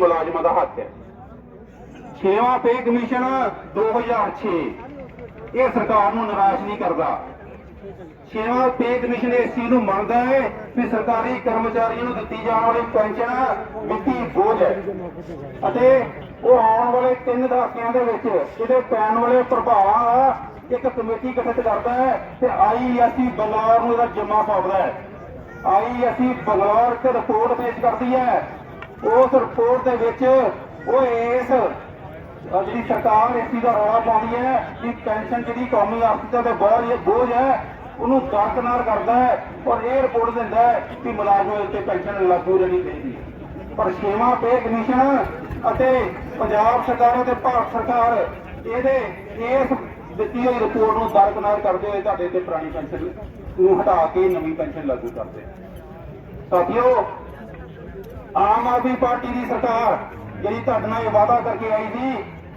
ਮੁਲਾਜ਼ਮਾਂ ਦਾ ਹੱਕ ਹੈ। ਛੇਵਾਂ ਪੇ ਕਮਿਸ਼ਨ 2006 ਇਹ ਸਰਕਾਰ ਨੂੰ ਨਿਰਾਸ਼ ਨਹੀਂ ਕਰਦਾ। ਛੇਵਾਂ ਪੇ ਕਮਿਸ਼ਨ ਇਸ ਚੀਜ਼ ਨੂੰ ਮੰਨਦਾ ਹੈ ਕਿ ਸਰਕਾਰੀ ਕਰਮਚਾਰੀਆਂ ਨੂੰ ਦਿੱਤੀ ਜਾਣ ਵਾਲੀ ਪੈਨਸ਼ਨ ਵਿੱਤੀ ਬੋਝ ਹੈ। ਅਤੇ ਉਹ ਆਉਣ ਵਾਲੇ ਤਿੰਨ ਦਹਾਕਿਆਂ ਦੇ ਵਿੱਚ ਇਹਦੇ ਪੈਣ ਵਾਲੇ ਪ੍ਰਭਾਵਾਂ ਦਾ ਇੱਕ ਕਮੇਟੀ ਗਠਿਤ ਕਰਦਾ ਹੈ ਤੇ ਆਈਐਸਸੀ ਬੰਗਲੌਰ ਨੂੰ ਇਹਦਾ ਜਮਾ ਪਾਉਂਦਾ ਹੈ। ਆਈਐਸਸੀ ਬੰਗਲੌਰ ਇੱਕ ਰਿਪੋਰਟ ਪੇਸ਼ ਕਰਦੀ ਹੈ ਉਸ ਰਿਪੋਰਟ ਦੇ ਵਿੱਚ ਉਹ ਇਸ ਜਿਹੜੀ ਸਰਕਾਰ ਇਸ ਦਾ ਰੌਲਾ ਪਾਉਂਦੀ ਹੈ ਕਿ ਪੈਨਸ਼ਨ ਜਿਹੜੀ ਕੌਮੀ ਆਰਥਿਕਤਾ ਦੇ ਬਾਹਰ ਇਹ ਬੋਝ ਹੈ, ਉਹਨੂੰ ਦਰਕਨਾਰ ਕਰਦਾ ਹੈ ਔਰ ਇਹ ਰਿਪੋਰਟ ਦਿੰਦਾ ਹੈ ਕਿ ਮੁਲਾਜ਼ਮਾਂ ਉੱਤੇ ਪੈਨਸ਼ਨ ਲਾਗੂ ਰਹਿਣੀ ਚਾਹੀਦੀ ਪਰ ਛੇਵਾਂ ਪੇ ਕਮਿਸ਼ਨ ਅਤੇ ਪੰਜਾਬ ਸਰਕਾਰ ਅਤੇ ਭਾਰਤ ਸਰਕਾਰ ਇਹਦੇ, ਇਸ ਦਿੱਤੀ ਹੋਈ ਰਿਪੋਰਟ ਨੂੰ ਦਰਕਨਾਰ ਕਰਦੇ ਹੋਏ ਤੁਹਾਡੇ ਤੇ ਪੁਰਾਣੀ ਪੈਨਸ਼ਨ ਨੂੰ ਹਟਾ ਕੇ ਨਵੀਂ ਪੈਨਸ਼ਨ ਲਾਗੂ ਕਰਦੇ ਸਾਥੀਓ ਆਮ ਆਦਮੀ ਪਾਰਟੀ ਦੀ ਸਰਕਾਰ ਜਿਹੜੀ ਤੁਹਾਡੇ ਨਾਲ ਇਹ ਵਾਅਦਾ ਕਰਕੇ ਆਈ ਸੀ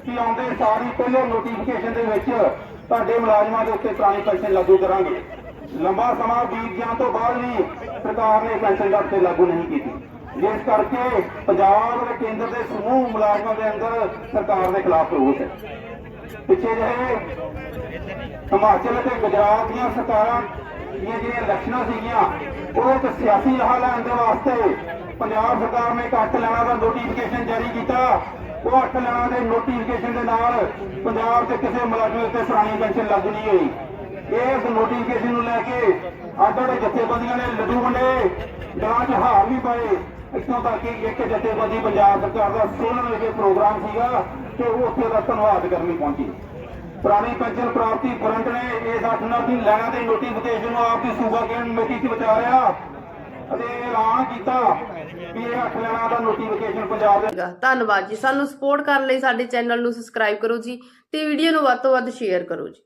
ਕਿ ਆਉਂਦੇ ਸਾਰੀ ਪਹਿਲੇ ਨੋਟੀਫਿਕੇਸ਼ਨ ਦੇ ਵਿੱਚ ਤੁਹਾਡੇ ਮੁਲਾਜ਼ਮਾਂ ਦੇ ਉੱਤੇ ਪੁਰਾਣੀ ਪੈਨਸ਼ਨ ਲਾਗੂ ਕਰਾਂਗੇ। ਲੰਬਾ ਸਮਾਂ ਬੀਤ ਜਾਣ ਤੋਂ ਬਾਅਦ ਵੀ ਸਰਕਾਰ ਨੇ ਪੈਨਸ਼ਨ ਦਰ ਤੇ ਲਾਗੂ ਨਹੀਂ ਕੀਤੀ। ਜਿਸ ਕਰਕੇ ਪੰਜਾਬ ਅਤੇ ਕੇਂਦਰ ਦੇ ਸਮੂਹ ਮੁਲਾਜ਼ਮਾਂ ਦੇ ਅੰਦਰ ਸਰਕਾਰ ਦੇ ਖਿਲਾਫ ਰੋਸ ਹੈ। ਪਿੱਛੇ ਜਿਹੇ ਹਿਮਾਚਲ ਅਤੇ ਗੁਜਰਾਤ ਦੀਆਂ ਸਰਕਾਰਾਂ ਦੀਆਂ ਜਿਹੜੀਆਂ ਇਲੈਕਸ਼ਨਾਂ ਸੀਗੀਆਂ, ਉਹ ਇੱਕ ਸਿਆਸੀ ਰਾਹ ਲੈਣ ਦੇ ਵਾਸਤੇ। ਪੰਜਾਬ ਸਰਕਾਰ ਨੇ ਕੱਟ ਲੈਣਾ ਦਾ ਨੋਟੀਫਿਕੇਸ਼ਨ ਜਾਰੀ ਕੀਤਾ। ਉਹ ਅੱਠ ਲੈਣਾ ਦੇ ਨੋਟੀਫਿਕੇਸ਼ਨ ਦੇ ਨਾਲ ਪੰਜਾਬ ਦੇ ਕਿਸੇ ਮੁਲਾਜ਼ਮ ਉੱਤੇ ਪੁਰਾਣੀ ਪੈਨਸ਼ਨ ਲਾਗੂ ਨਹੀਂ ਹੋਈ ਇਸ ਨੋਟੀਫਿਕੇਸ਼ਨ ਨੂੰ ਲੈ ਕੇ ਅੱਡ ਅੱਡ ਜਥੇਬੰਦੀਆਂ ਨੇ ਲੱਡੂ ਵੰਡੇ ਗਲਾਂ 'ਚ ਹਾਰ ਵੀ ਪਏ। ਇੱਥੋਂ ਤੱਕ ਕਿ ਇੱਕ ਜਥੇਬੰਦੀ ਪੰਜਾਬ ਸਰਕਾਰ ਦਾ ਸੋਲਨ ਵਿਖੇ ਪ੍ਰੋਗਰਾਮ ਸੀਗਾ ਤੇ ਉਹ ਉੱਥੇ ਦਾ ਧੰਨਵਾਦ ਕਰਨ ਲਈ ਪਹੁੰਚੀ। ਪੁਰਾਣੀ ਪੈਨਸ਼ਨ ਪ੍ਰਾਪਤੀ ਫਰੰਟ ਨੇ ਇਸ 8 ਨਾਲ ਦੀ ਲੈਣਾ ਦੇ ਨੋਟੀਫਿਕੇਸ਼ਨ ਨੂੰ ਆਪ ਦੀ ਸੂਬਾ ਕੇਂਦਰ ਕਮੇਟੀ 'ਚ ਵਿਚਾਰਿਆ ਅਤੇ ਐਲਾਨ ਕੀਤਾ ਕਿ ਇਹ 8 ਲੈਣਾ ਦਾ ਨੋਟੀਫਿਕੇਸ਼ਨ ਪੰਜਾਬ ਦੇ ਹੋਵੇਗਾ ਧੰਨਵਾਦ ਜੀ। ਸਾਨੂੰ ਸਪੋਰਟ ਕਰਨ ਲਈ ਸਾਡੇ ਚੈਨਲ ਨੂੰ ਸਬਸਕ੍ਰਾਈਬ ਕਰੋ ਜੀ ਤੇ ਵੀਡੀਓ ਨੂੰ ਵੱਧ ਤੋਂ ਵੱਧ ਸ਼ੇਅਰ ਕਰੋ ਜੀ।